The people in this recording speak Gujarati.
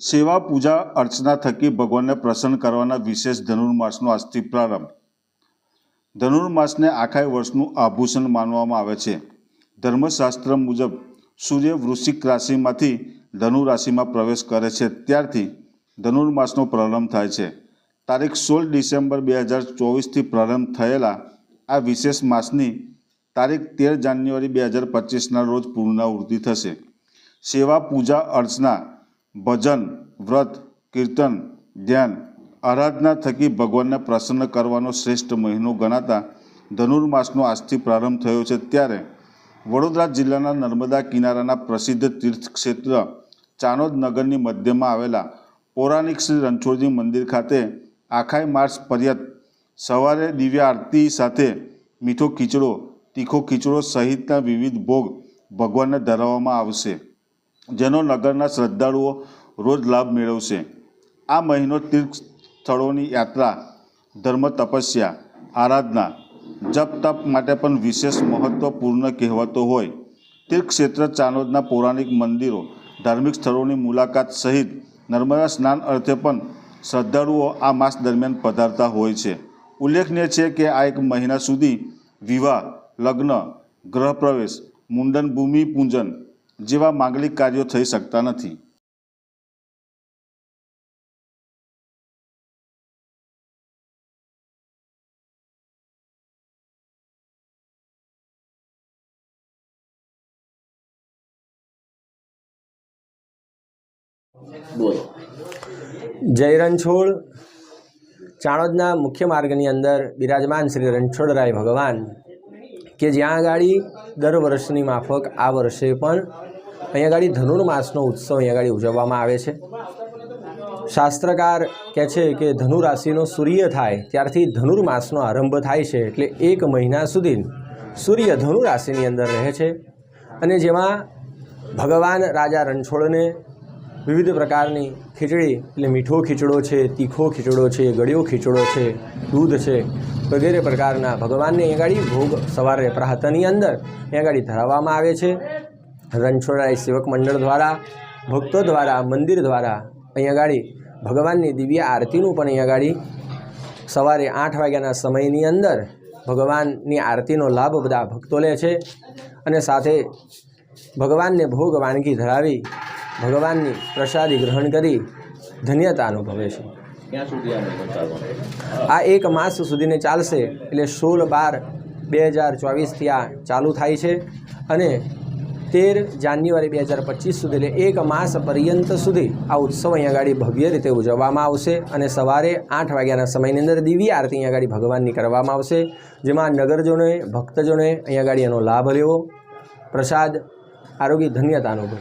સેવા, પૂજા, અર્ચના થકી ભગવાનને પ્રસન્ન કરવાના વિશેષ ધનુર્માસનો આજથી પ્રારંભ. ધનુર્માસને આખા વર્ષનું આભૂષણ માનવામાં આવે છે. ધર્મશાસ્ત્ર મુજબ, સૂર્ય વૃશ્ચિક રાશિમાંથી ધનુ રાશિમાં પ્રવેશ કરે છે. ત્યારથી ધનુર્માસનો પ્રારંભ થાય છે. તારીખ સોળ ડિસેમ્બર બે હજાર ચોવીસથી પ્રારંભ થયેલા આ વિશેષ માસની તારીખ તેર જાન્યુઆરી બે હજાર પચીસના રોજ પૂર્ણાવૃત્તિ થશે. સેવા, પૂજા, અર્ચના ભજન, વ્રત, કીર્તન, ધ્યાન, આરાધના થકી ભગવાનને પ્રસન્ન કરવાનો શ્રેષ્ઠ મહિનો ગણાતા ધનુર્માસનો આજથી પ્રારંભ થયો છે. ત્યારે વડોદરા જિલ્લાના નર્મદા કિનારાના પ્રસિદ્ધ તીર્થક્ષેત્ર ચાનોદ નગરની મધ્યમાં આવેલા પૌરાણિક શ્રી રણછોડજી મંદિર ખાતે આખાય માર્ચ પર્યત સવારે દિવ્ય આરતી સાથે મીઠો ખીચડો, તીખો ખીચડો સહિતના વિવિધ ભોગ ભગવાનને ધરાવવામાં આવશે. જેનો નગરના શ્રદ્ધાળુઓ રોજ લાભ મેળવશે. આ મહિનો તીર્થ સ્થળોની યાત્રા, ધર્મ તપસ્યા, આરાધના, જપ તપ માટે પણ વિશેષ મહત્ત્વપૂર્ણ કહેવાતો હોય. તીર્થક્ષેત્ર ચાનોદના પૌરાણિક મંદિરો, ધાર્મિક સ્થળોની મુલાકાત સહિત નર્મદા સ્નાન અર્થે પણ શ્રદ્ધાળુઓ આ માસ દરમિયાન પધારતા હોય છે. ઉલ્લેખનીય છે કે આ એક મહિના સુધી વિવાહ, લગ્ન, ગૃહપ્રવેશ મુંડન ભૂમિ પૂજન જેવા માંગલિક કાર્યો થઈ શકતા નથી. બોલો. જય રણછોડ. ચાણોદના મુખ્ય માર્ગની અંદર બિરાજમાન શ્રી રણછોડરાય ભગવાન કે જ્યાં ગાડી દર વર્ષની માફક આ વર્ષે પણ અહીંયા આગળ ધનુર્માસનો ઉત્સવ અહીંયા આગળ ઉજવવામાં આવે છે. શાસ્ત્રકાર કહે છે કે ધનુ રાશિનો સૂર્ય થાય ત્યારથી ધનુર્માસનો આરંભ થાય છે એટલે એક મહિના સુધી સૂર્ય ધનુ રાશિની અંદર રહે છે. અને જેમાં ભગવાન રાજા રણછોડને વિવિધ પ્રકારની ખીચડી, એટલે મીઠો ખીચડો છે, તીખો ખીચડો છે, ગળ્યો ખીચડો છે, દૂધ છે વગેરે પ્રકારના ભગવાનને અહીં ભોગ સવારે પ્રાતની અંદર આગળ ધરાવવામાં આવે છે. રણછોડરાય સેવક મંડળ દ્વારા, ભક્તો દ્વારા, મંદિર દ્વારા અહીં આગળ ભગવાનની દિવ્ય આરતીનું પણ અહીં આગળ સવારે આઠ વાગ્યાના સમયની અંદર ભગવાનની આરતીનો લાભ બધા ભક્તો લે છે અને સાથે ભગવાનને ભોગ વાનગી ધરાવી ભગવાનની પ્રસાદી ગ્રહણ કરી ધન્યતા અનુભવે છે. ક્યાં સુધી આ એક માસ સુધીને ચાલશે એટલે સોળ બાર બે હજાર ચોવીસથી આ ચાલુ થાય છે. અને તેર જાન્યુઆરી બે હજાર પચીસ સુધી એટલે એક માસ પર્યંત સુધી આ ઉત્સવ અહીંયા આગળ ભવ્ય રીતે ઉજવવામાં આવશે. અને સવારે આઠ વાગ્યાના સમયની અંદર દિવ્ય આરતી અહીંયા આગળ ભગવાનની કરવામાં આવશે. જેમાં નગરજનોએ, ભક્તજનોએ અહીંયા આગળ એનો લાભ લેવો પ્રસાદ, આરોગ્ય, ધન્યતા અનુભવ.